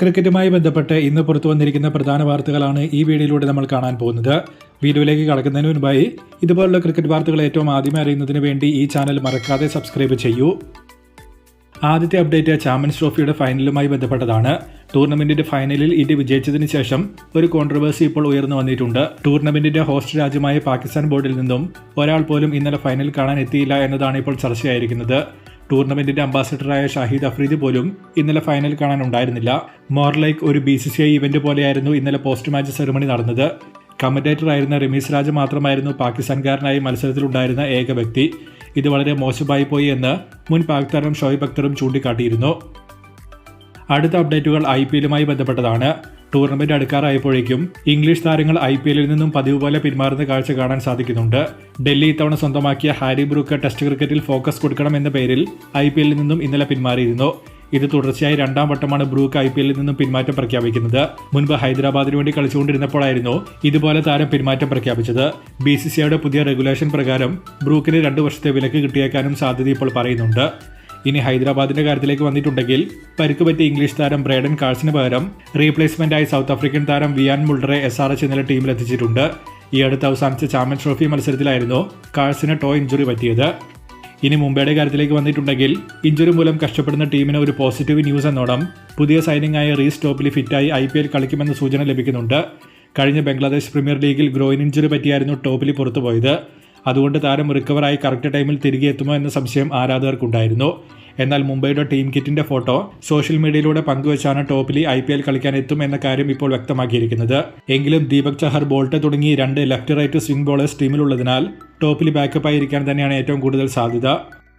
ക്രിക്കറ്റുമായി ബന്ധപ്പെട്ട് ഇന്ന് പുറത്തു വന്നിരിക്കുന്ന പ്രധാന വാർത്തകളാണ് ഈ വീഡിയോയിലൂടെ നമ്മൾ കാണാൻ പോകുന്നത്. വീഡിയോയിലേക്ക് കടക്കുന്നതിന് മുൻപായി ഇതുപോലുള്ള ക്രിക്കറ്റ് വാർത്തകൾ ഏറ്റവും ആദ്യമേ അറിയുന്നതിന് വേണ്ടി ഈ ചാനൽ മറക്കാതെ സബ്സ്ക്രൈബ് ചെയ്യൂ. ആദ്യത്തെ അപ്ഡേറ്റ് ചാമ്പ്യൻസ് ട്രോഫിയുടെ ഫൈനലുമായി ബന്ധപ്പെട്ടതാണ്. ടൂർണമെന്റിന്റെ ഫൈനലിൽ ഇന്ത്യ വിജയിച്ചതിന് ശേഷം ഒരു കോൺട്രവേഴ്സി ഇപ്പോൾ ഉയർന്നു വന്നിട്ടുണ്ട്. ടൂർണമെന്റിന്റെ ഹോസ്റ്റ് രാജ്യമായ പാകിസ്ഥാൻ ബോർഡിൽ നിന്നും ഒരാൾ പോലും ഇന്നലെ ഫൈനൽ കാണാൻ എത്തിയില്ല എന്നതാണ് ഇപ്പോൾ ചർച്ചയായിരിക്കുന്നത്. ടൂർണമെന്റിന്റെ അംബാസഡറായ ഷാഹിദ് അഫ്രീദ് പോലും ഇന്നലെ ഫൈനൽ കാണാൻ ഉണ്ടായിരുന്നില്ല മോർ ലൈക്ക് ഒരു B C C I event പോലെയായിരുന്നു ഇന്നലെ പോസ്റ്റ് മാച്ച് സെറമണി നടന്നത്. കമന്റേറ്റർ ആയിരുന്ന റമീസ് രാജ മാത്രമായിരുന്നു പാകിസ്ഥാൻകാരനായി മത്സരത്തിലുണ്ടായിരുന്ന ഏക വ്യക്തി. ഇത് വളരെ മോശമായി പോയി എന്ന് മുൻ പാക് താരം ഷോയിബ് അക്തറും ചൂണ്ടിക്കാട്ടിയിരുന്നു. അടുത്ത അപ്ഡേറ്റുകൾ ഐ പി എല്ലുമായി ബന്ധപ്പെട്ടതാണ്. ടൂർണമെന്റ് അടുക്കാറായപ്പോഴേക്കും ഇംഗ്ലീഷ് താരങ്ങൾ ഐ പി എല്ലിൽ നിന്നും പതിവ് പോലെ പിന്മാറുന്ന കാഴ്ച കാണാൻ സാധിക്കുന്നുണ്ട്. ഡൽഹി ഇത്തവണ സ്വന്തമാക്കിയ ഹാരി ബ്രൂക്ക് ടെസ്റ്റ് ക്രിക്കറ്റിൽ ഫോക്കസ് കൊടുക്കണം എന്ന പേരിൽ ഐ പി എല്ലിൽ നിന്നും ഇന്നലെ പിന്മാറിയിരുന്നു. ഇത് തുടർച്ചയായി രണ്ടാം വട്ടമാണ് ബ്രൂക്ക് ഐ പി എല്ലിൽ നിന്നും പിന്മാറ്റം പ്രഖ്യാപിക്കുന്നത്. മുൻപ് ഹൈദരാബാദിന് വേണ്ടി കളിച്ചുകൊണ്ടിരുന്നപ്പോഴായിരുന്നു ഇതുപോലെ താരം പിന്മാറ്റം പ്രഖ്യാപിച്ചത്. ബി സി സിയുടെ പുതിയ റെഗുലേഷൻ പ്രകാരം ബ്രൂക്കിന് രണ്ടു വർഷത്തെ വിലക്ക് കിട്ടിയേക്കാനും സാധ്യത ഇപ്പോൾ പറയുന്നുണ്ട്. ഇനി ഹൈദരാബാദിന്റെ കാര്യത്തിലേക്ക് വന്നിട്ടുണ്ടെങ്കിൽ പരിക്ക് പറ്റിയ ഇംഗ്ലീഷ് താരം ബ്രേഡൻ കാൾസിന് പകരം റീപ്ലേസ്മെന്റായി സൗത്ത് ആഫ്രിക്കൻ താരം വിയാൻ മുൾഡറെ എസ് ആർ എച്ച് ഇന്നലെ ടീമിൽ എത്തിച്ചിട്ടുണ്ട്. ഈ അടുത്ത അവസാനിച്ച ചാമ്പ്യൻസ് ട്രോഫി മത്സരത്തിലായിരുന്നു കാൾസിന് ടോ ഇഞ്ചുറി പറ്റിയത്. ഇനി മുംബൈയുടെ കാര്യത്തിലേക്ക് വന്നിട്ടുണ്ടെങ്കിൽ ഇഞ്ചുറി മൂലം കഷ്ടപ്പെടുന്ന ടീമിന് ഒരു പോസിറ്റീവ് ന്യൂസ് എന്നോണം പുതിയ സൈനിങ് ആയ റീസ് ടോപ്പിൽ ഫിറ്റായി ഐ പി എൽ കളിക്കുമെന്ന സൂചന ലഭിക്കുന്നുണ്ട്. കഴിഞ്ഞ ബംഗ്ലാദേശ് പ്രീമിയർ ലീഗിൽ ഗ്രോയിൻ ഇഞ്ചുറി പറ്റിയായിരുന്നു ടോപ്പിൽ പുറത്തുപോയത്. അതുകൊണ്ട് താരം റിക്കവറായി കറക്റ്റ് ടൈമിൽ തിരികെ എത്തുമോ എന്ന സംശയം ആരാധകർക്കുണ്ടായിരുന്നു. എന്നാൽ മുംബൈയുടെ ടീം കിറ്റിന്റെ ഫോട്ടോ സോഷ്യൽ മീഡിയയിലൂടെ പങ്കുവച്ചാണ് ടോപ്പിലി ഐ പി എൽ കളിക്കാൻ എത്തും എന്ന കാര്യം ഇപ്പോൾ വ്യക്തമാക്കിയിരിക്കുന്നത്. എങ്കിലും ദീപക് ചഹർ ബോൾട്ട് തുടങ്ങി രണ്ട് ലെഫ്റ്റ് റൈറ്റ് സ്വിംഗ് ബോളേഴ്സ് ടീമിലുള്ളതിനാൽ ടോപ്പിൽ ബാക്കപ്പ് ആയിരിക്കാൻ തന്നെയാണ് ഏറ്റവും കൂടുതൽ സാധ്യത.